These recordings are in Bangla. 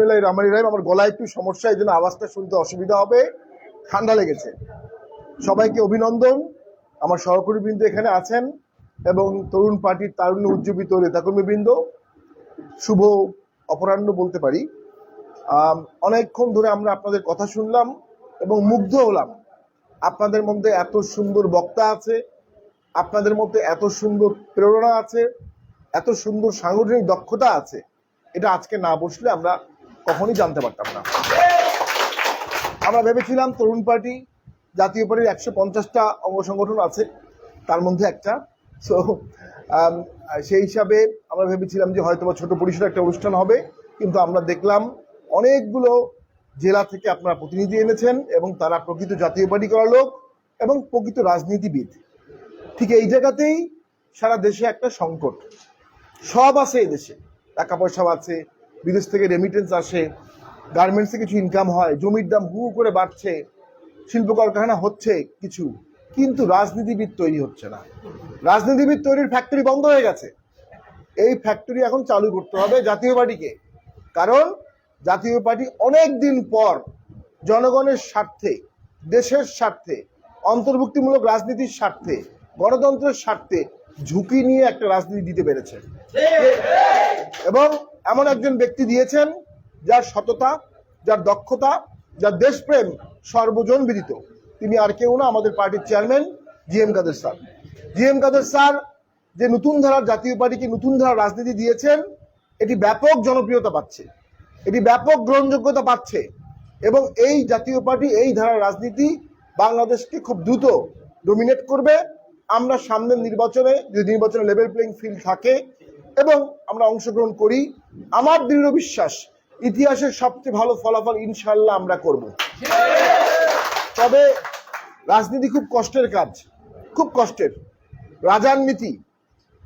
বিসমিল্লাহ রহমান রাহিম, আমার গলায় একটু সমস্যা, এই জন্য আওয়াজটা শুনতে অসুবিধা হবে। ঠান্ডা লেগেছে। সবাইকে অভিনন্দন। আমার সহকর্মীবৃন্দ এখানে আছেন এবং তরুণ পার্টির তারুণ্য উজ্জীবিত নেতাকর্মীবৃন্দ। শুভ অপরাহ্ন বলতে পারি। অনেকক্ষণ ধরে আমরা আপনাদের কথা শুনলাম এবং মুগ্ধ হলাম। আপনাদের মধ্যে এত সুন্দর বক্তা আছে, আপনাদের মধ্যে এত সুন্দর প্রেরণা আছে, এত সুন্দর সাংগঠনিক দক্ষতা আছে। এটা আজকে না বসলে আমরা কখনই জানতে পারতাম না। আমরা ভেবেছিলাম তরুণ পার্টি, জাতীয় পার্টির একশো পঞ্চাশটা অঙ্গ সংগঠন আছে, তার মধ্যে একটা। সো সেই হিসাবে আমরা ভেবেছিলাম যে হয়তো বা ছোট পরিসরে একটা অনুষ্ঠান হবে, কিন্তু আমরা দেখলাম অনেকগুলো জেলা থেকে আপনারা প্রতিনিধি এনেছেন এবং তারা প্রকৃত জাতীয় পার্টি করা লোক এবং প্রকৃত রাজনীতিবিদ। ঠিক এই জায়গাতেই সারা দেশে একটা সংকট। সব আছে এই দেশে। টাকা পয়সা আছে বিদেশ থেকে রেমিটেন্স আসে গার্মেন্টসে কিছু ইনকাম হয়, জমির দাম হু করে বাড়ছে, শিল্প কলকারখানা হচ্ছে কিছু, কিন্তু রাজনীতিবিদ তৈরি হচ্ছে না। রাজনীতিবিদ তৈরির ফ্যাক্টরি বন্ধ হয়ে গেছে। এই ফ্যাক্টরি এখন চালু করতে হবে জাতীয় পার্টিকে। কারণ জাতীয় পার্টি অনেক দিন পর জনগণের স্বার্থে, দেশের স্বার্থে, অন্তর্ভুক্তিমূলক রাজনীতির স্বার্থে, গণতন্ত্রের স্বার্থে ঝুঁকি নিয়ে একটা রাজনীতি দিতে পেরেছে। এবং এমন একজন ব্যক্তি দিয়েছেন যার সততা, যার দক্ষতা, যার দেশপ্রেম সর্বজন বিদিত। তিনি আর কেউ না আমাদের পার্টির chairman G M Quader sir. G M Quader sir যে নতুন ধারার জাতীয় পার্টিকে নতুন ধারার রাজনীতি দিয়েছেন, এটি ব্যাপক জনপ্রিয়তা পাচ্ছে। এটি ব্যাপক গ্রহণযোগ্যতা পাচ্ছে এবং এই জাতীয় পার্টি, এই ধারার রাজনীতি বাংলাদেশকে খুব দ্রুত ডোমিনেট করবে। আমরা সামনের নির্বাচনে, যদি নির্বাচনে লেভেল প্লেইং ফিল্ড থাকে এবং আমরা অংশগ্রহণ করি। আমার দৃঢ় বিশ্বাস, ইতিহাসের সবচেয়ে ভালো ফলাফল ইনশাল্লাহ আমরা করব। তবে রাজনীতি খুব কষ্টের কাজ, খুব কষ্টের। রাজার নীতি,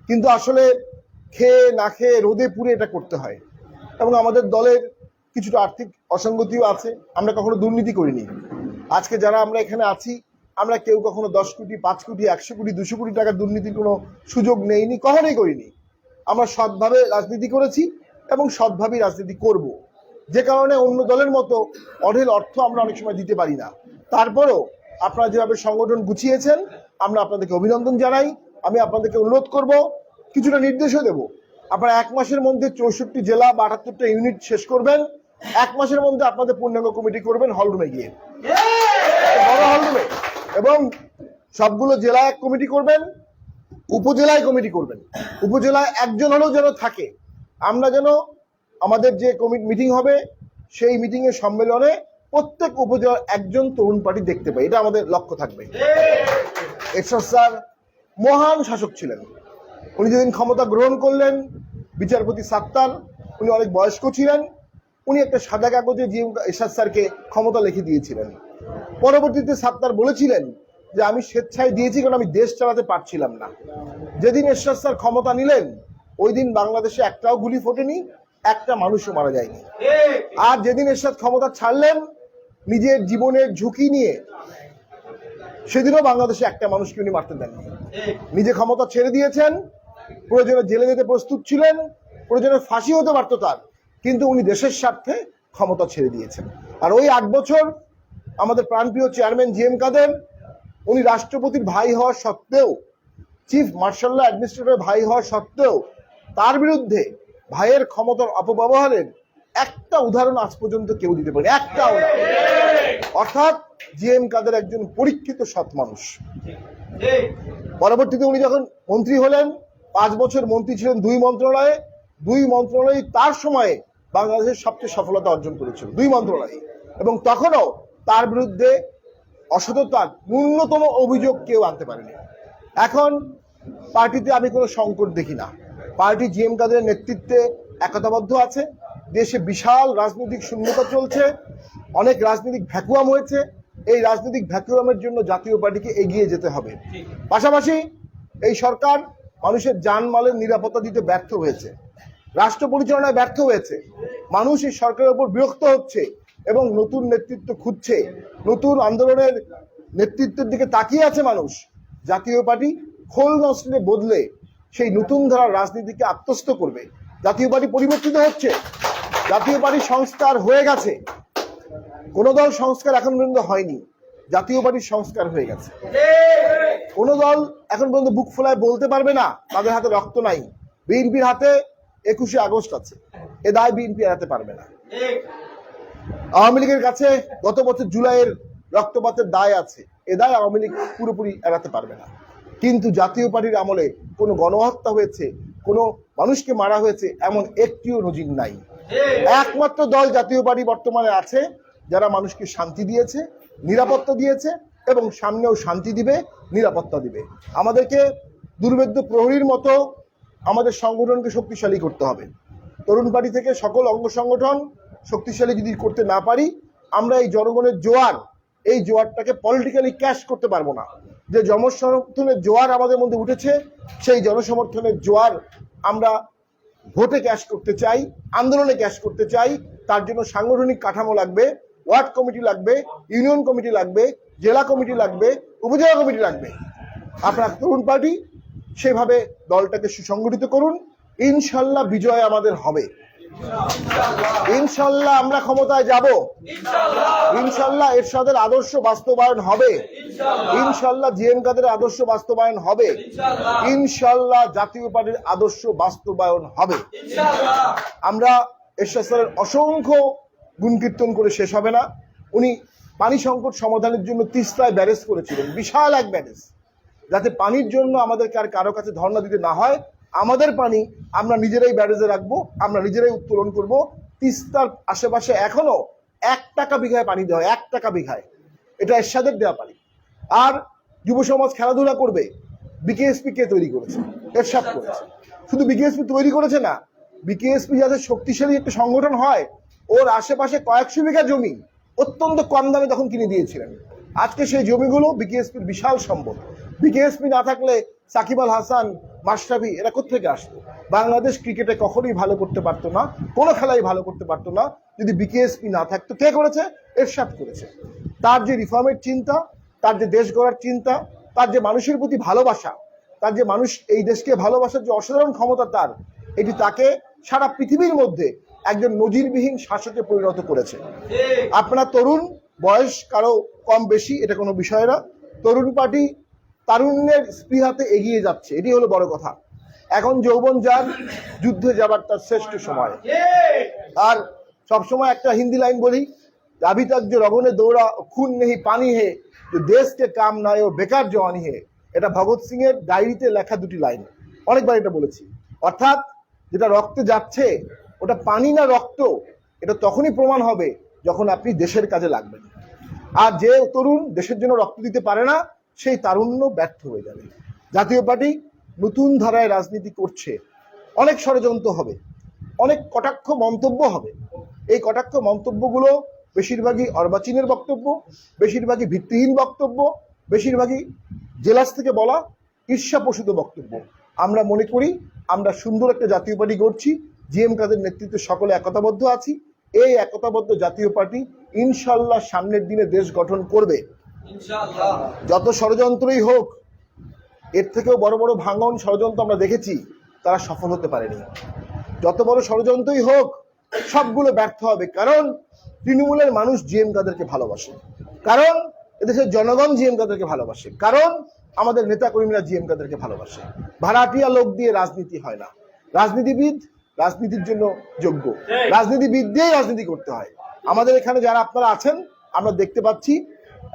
কিন্তু আসলে খেয়ে না খেয়ে রোদে পুড়ে এটা করতে হয়। এবং আমাদের দলের কিছুটা আর্থিক অসঙ্গতিও আছে, আমরা কখনো দুর্নীতি করিনি। আজকে যারা আমরা এখানে আছি, আমরা কেউ কখনো দশ কোটি, পাঁচ কোটি, একশো কোটি, দুশো কোটি টাকার দুর্নীতির কোনো সুযোগ নেইনি, কখনোই করিনি। আমরা সৎভাবে রাজনীতি করেছি এবং সৎভাবেই রাজনীতি করব। যে কারণে অন্য দলের মতো অঢেল অর্থ আমরা অনেক সময় দিতে পারি না। তারপরও আপনারা যেভাবে সংগঠন গুছিয়েছেন, আমরা আপনাদেরকে অভিনন্দন জানাই। আমি আপনাদেরকে অনুরোধ করব, কিছুটা নির্দেশও দেব। আপনারা এক মাসের মধ্যে চৌষট্টি জেলা বা আটাত্তরটা ইউনিট শেষ করবেন। এক মাসের মধ্যে আপনাদের পূর্ণাঙ্গ কমিটি করবেন হলরুমে গিয়ে। বড় হলরুমে। এবং সবগুলো জেলায় এক কমিটি করবেন। উপজেলায় কমিটি করবেন। উপজেলায় একজন হলেও যেন থাকে, আমরা যেন আমাদের যে কমিটি মিটিং হবে, সেই মিটিং এর সম্মেলনে প্রত্যেক উপজেলার একজন তরুণ পার্টি দেখতে পাই, এটা আমাদের লক্ষ্য থাকবে। এরশাদ স্যার মহান শাসক ছিলেন। উনি যেদিন ক্ষমতা গ্রহণ করলেন, বিচারপতি সাত্তার উনি অনেক বয়স্ক ছিলেন, উনি একটা সাদা কাগজে জি এরশাদ স্যারকে ক্ষমতা লিখে দিয়েছিলেন। পরবর্তীতে সাত্তার বলেছিলেন যে আমি স্বেচ্ছায় দিয়েছি, কারণ আমি দেশ চালাতে পারছিলাম না। যেদিন এরশাদ স্যার ক্ষমতা নিলেন, ওই দিন বাংলাদেশে একটাও গুলি ফোটেনি, একটা মানুষও মারা যায়নি। আর যেদিন এরশাদ ক্ষমতা ছাড়লেন, নিজের জীবনের ঝুঁকি নিয়ে, সেদিনও বাংলাদেশে একটা মানুষকে উনি মারতে দেননি। নিজে ক্ষমতা ছেড়ে দিয়েছেন, প্রয়োজনে জেলে যেতে প্রস্তুত ছিলেন, প্রয়োজনে ফাঁসি হতে পারত তার, কিন্তু উনি দেশের স্বার্থে ক্ষমতা ছেড়ে দিয়েছেন। আর ওই আট বছর আমাদের প্রাণপ্রিয় চেয়ারম্যান জি এম কাদের উনি রাষ্ট্রপতির ভাই হওয়া সত্ত্বেও চিফ মার্শাল অ্যাডমিনিস্ট্রেটর ভাই হওয়া সত্ত্বেও, তার বিরুদ্ধে ভাইয়ের ক্ষমতার অপব্যবহারের একটা উদাহরণ আজ পর্যন্ত কেউ দিতে পারে একটাও না অর্থাৎ জি এম কাদের একজন পরীক্ষিত সৎ মানুষ। পরবর্তীতে উনি যখন মন্ত্রী হলেন, পাঁচ বছর মন্ত্রী ছিলেন দুই মন্ত্রণালয়ে, দুই মন্ত্রণালয় তার সময়ে বাংলাদেশের সবচেয়ে সফলতা অর্জন করেছিল, দুই মন্ত্রণালয় এবং তখনও তার বিরুদ্ধে অসততার ন্যূনতম অভিযোগ কেউ আনতে পারেনি। এখন পার্টিতে আমি কোনো সংকট দেখি না। পার্টি জিএম কাদের নেতৃত্বে একতাবদ্ধ আছে। দেশে বিশাল রাজনৈতিক শূন্যতা চলছে। অনেক রাজনৈতিক ভ্যাকুয়াম হয়েছে। এই রাজনৈতিক ভ্যাকুয়ামের জন্য জাতীয় পার্টিকে এগিয়ে যেতে হবে। পাশাপাশি এই সরকার মানুষের জানমালের নিরাপত্তা দিতে ব্যর্থ হয়েছে। রাষ্ট্র পরিচালনায় ব্যর্থ হয়েছে। মানুষ এই সরকারের উপর বিরক্ত হচ্ছে। এবং নতুন নেতৃত্ব খুঁজছে, নতুন আন্দোলনের নেতৃত্বের দিকে তাকিয়ে আছে মানুষ। জাতীয় পার্টি খোল নসলে বদলে সেই নতুন ধারার রাজনীতিকে আত্মস্থ করবে। জাতীয় পার্টি পরিবর্তিত হচ্ছে। জাতীয় পার্টি সংস্কার হয়ে গেছে। কোন দল সংস্কার এখন পর্যন্ত হয়নি। জাতীয় পার্টির সংস্কার হয়ে গেছে। কোন দল এখন পর্যন্ত বুক ফোলায় বলতে পারবে না, তাদের হাতে রক্ত নাই। বিএনপির হাতে একুশে আগস্ট আছে। এ দায় বিএনপি এড়াতে পারবে না। আওয়ামী লীগের কাছে গত বছর জুলাইয়ের রক্তপাতের দায় আছে। এ দায় আওয়ামী লীগ পুরোপুরি এড়াতে পারবে না। কিন্তু জাতীয় পার্টির আমলে কোনো গণহত্যা হয়েছে, কোনো মানুষকে মারা হয়েছে এমন একটিও নজির নাই। একমাত্র দল জাতীয় পার্টি বর্তমানে আছে, যারা মানুষকে শান্তি দিয়েছে, নিরাপত্তা দিয়েছে এবং সামনেও শান্তি দিবে, নিরাপত্তা দিবে। আমাদেরকে দুর্ভেদ্য প্রহরীর মতো আমাদের সংগঠনকে শক্তিশালী করতে হবে। তরুণ পার্টি থেকে সকল অঙ্গ সংগঠন শক্তিশালী যদি করতে না পারি, আমরা এই জনগণের জোয়ার, এই জোয়ারটাকে পলিটিক্যালি ক্যাশ করতে পারব না। যে জনসমর্থনের জোয়ার আমাদের মধ্যে উঠেছে, সেই জনসমর্থনের জোয়ার আমরা ভোটে ক্যাশ করতে চাই, আন্দোলনে ক্যাশ করতে চাই, তার জন্য সাংগঠনিক কাঠামো লাগবে, ওয়ার্ড কমিটি লাগবে, ইউনিয়ন কমিটি লাগবে, জেলা কমিটি লাগবে, উপজেলা কমিটি লাগবে। আপনার তরুণ পার্টি, সেভাবে দলটাকে সুসংগঠিত করুন, ইনশাল্লাহ বিজয় আমাদের হবে। ইনশাল্লাহ আমরা ক্ষমতায় যাব। ইনশাল্লাহ। এরশাদের আদর্শ বাস্তবায়ন হবে। ইনশাল্লাহ। জিএম কাদের আদর্শ বাস্তবায়ন হবে। ইনশাল্লাহ। জাতীয় পার্টির আদর্শ বাস্তবায়ন হবে। আমরা এরশাদ স্যারের অসংখ্য গুণকীর্তন করে শেষ হবে না। উনি পানি সংকট সমাধানের জন্য তিস্তায় ব্যারেজ করেছিলেন বিশাল এক ব্যারেজ। যাতে পানির জন্য আমাদেরকে আর কারও কাছে ধর্ণা দিতে না হয় আমাদের পানি আমরা নিজেরাই ব্যারেজে রাখব, আমরা নিজেরাই উত্তোলন করব। তিস্তার আশেপাশে এখনও এক টাকা বিঘায় পানি দেওয়া এক টাকা বিঘায়। এটা এরশাদের দেওয়া পানি। আর যুব সমাজ খেলাধুলা করবে, বিকেএসপি কে তৈরি করেছে? এরশাদ করেছে। শুধু বিকেএসপি তৈরি করেছে না, বিকেএসপি যাতে শক্তিশালী একটা সংগঠন হয়, ওর আশেপাশে কয়েকশো বিঘা জমি অত্যন্ত কম দামে তখন কিনে দিয়েছিলেন। আজকে সেই জমিগুলো বিকেএসপির বিশাল সম্পদ। বিকেএসপি না থাকলে সাকিব আল হাসান, মাশরাফি, এরা কোথেকে আসতো? বাংলাদেশ ক্রিকেটে কখনোই ভালো করতে পারতো না, কোনো খেলাই ভালো করতে পারতো না, যদি বিকেএসপি না থাকতো। কে করেছে? এরশাদ করেছে। তার যে রিফর্মের চিন্তা, তার যে দেশ গড়ার চিন্তা, তার যে মানুষের প্রতি ভালোবাসা, তার যে মানুষ এই দেশকে ভালোবাসার যে অসাধারণ ক্ষমতা তার, এটি তাকে সারা পৃথিবীর মধ্যে একজন নজিরবিহীন শাসকে পরিণত করেছে। আপনার তরুণ বয়স কারও কম বেশি, এটা কোনো বিষয় না। তরুণ পার্টি তারুণ্যের স্পৃহাতে এগিয়ে যাচ্ছে এটি হলো বড় কথা এখন যৌবন যার যুদ্ধে যাবার তার শ্রেষ্ঠ সময় আর সবসময় একটা হিন্দি লাইন বলি अभी तक जो रगों ने दौड़ा खून नहीं पानी है जो देश के काम ना ও বেকার জওয়ানি হে এটা ভগৎ সিং এর ডায়েরিতে লেখা দুটি লাইন অনেকবার এটা বলেছি অর্থাৎ যেটা রক্তে যাচ্ছে ওটা পানি না রক্ত এটা তখনই প্রমাণ হবে যখন আপনি দেশের কাজে লাগবেন আর যে তরুণ দেশের জন্য রক্ত দিতে পারে না সেই তারুণ্য ব্যর্থ হয়ে যাবে। জাতীয় পার্টি নতুন ধারায় রাজনীতি করছে। অনেক ষড়যন্ত্র হবে। অনেক কটাক্ষ মন্তব্য হবে। এই কটাক্ষ মন্তব্যগুলো বেশিরভাগই অর্বাচীনের বক্তব্য, বেশিরভাগই ভিত্তিহীন বক্তব্য, বেশিরভাগই জেলাস থেকে বলা ঈর্ষাপ্রসূত বক্তব্য। আমরা মনে করি, আমরা সুন্দর একটা জাতীয় পার্টি গড়ছি, জিএম কাদের নেতৃত্বে সকলে একতাবদ্ধ আছি। এই একতাবদ্ধ জাতীয় পার্টি ইনশাল্লাহ সামনের দিনে দেশ গঠন করবে। যত ষড়যন্ত্রই হোক এর থেকেও বড় বড় ভাঙন ষড়যন্ত্র আমরা দেখেছি তারা সফল হতে পারেনি। যত বড় ষড়যন্ত্রই হোক সবগুলো ব্যর্থ হবে কারণ তৃণমূলের মানুষ জিএম কাদেরকে ভালোবাসে। কারণ এদেশের জনগণ জিএম কাদেরকে ভালোবাসে। কারণ আমাদের নেতা কর্মীরা জিএম কাদেরকে ভালোবাসে। ভাড়াটিয়া লোক দিয়ে রাজনীতি হয় না। রাজনীতিবিদ রাজনীতির জন্য যোগ্য। রাজনীতিবিদ দিয়েই রাজনীতি করতে হয়। আমাদের এখানে যারা আপনারা আছেন আমরা দেখতে পাচ্ছি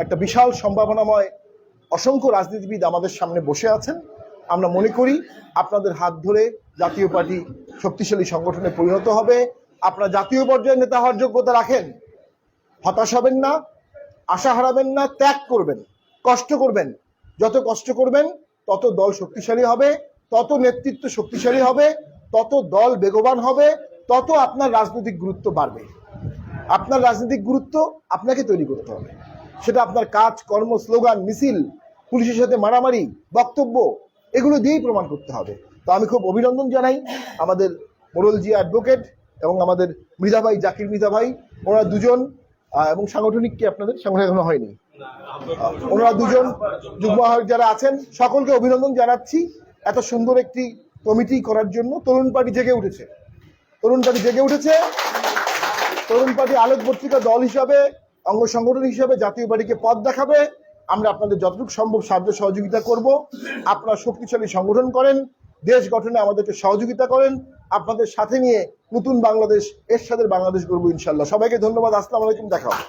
একটা বিশাল সম্ভাবনাময় অসংখ্য রাজনীতিবিদ আমাদের সামনে বসে আছেন। আমরা মনে করি আপনাদের হাত ধরে জাতীয় পার্টি শক্তিশালী সংগঠনে পরিণত হবে। আপনারা জাতীয় পর্যায়ে নেতা হওয়ার যোগ্যতা রাখেন। হতাশ হবেন না, আশা হারাবেন না, ত্যাগ করবেন, কষ্ট করবেন। যত কষ্ট করবেন, তত দল শক্তিশালী হবে, তত নেতৃত্ব শক্তিশালী হবে, তত দল বেগবান হবে, তত আপনার রাজনৈতিক গুরুত্ব বাড়বে। আপনার রাজনৈতিক গুরুত্ব আপনাকে তৈরি করতে হবে। সেটা আপনার কাজ, কর্ম, স্লোগান, মিছিল, পুলিশের সাথে মারামারি, বক্তব্য, এগুলো দিয়েই প্রমাণ করতে হবে। তো আমি খুব অভিনন্দন জানাই আমাদের মোরলজি অ্যাডভোকেট এবং আমাদের মৃধা ভাই জাকির মৃধা ভাই ওনারা দুজন এবং সাংগঠনিক কি আপনাদের? সাংগঠনিক এখনও হয়নি। ওনারা দুজন যুগ্ম আহ্বায়ক যারা আছেন, সকলকে অভিনন্দন জানাচ্ছি এত সুন্দর একটি কমিটি করার জন্য। তরুণ পার্টি জেগে উঠেছে। তরুণ পার্টি জেগে উঠেছে। তরুণ পার্টি আলোক পত্রিকা দল হিসাবে অঙ্গ সংগঠন হিসেবে জাতীয় পার্টিকে পথ দেখাবে। আমরা আপনাদের যতটুকু সম্ভব সাহায্য সহযোগিতা করব। আপনারা শক্তিশালী সংগঠন করেন। দেশ গঠনে আমাদেরকে সহযোগিতা করেন। আপনাদের সাথে নিয়ে নতুন বাংলাদেশ এর সাথে বাংলাদেশ করব ইনশাল্লাহ সবাইকে ধন্যবাদ। আসসালাম আলাইকুম। দেখা হবে।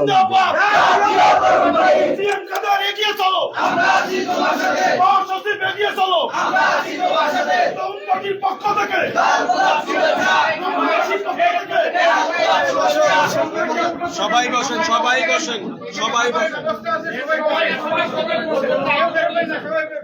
জিন্দাবাদ জিন্দাবাদ সিএম কাদের এগিয়ে চলো। মহাসচিব এগিয়ে চলো। তরুণ পার্টির পক্ষ থেকে। বাংলাদেশের পক্ষ থেকে। সবাই বসেন সবাই বসেন। সবাই বসেন।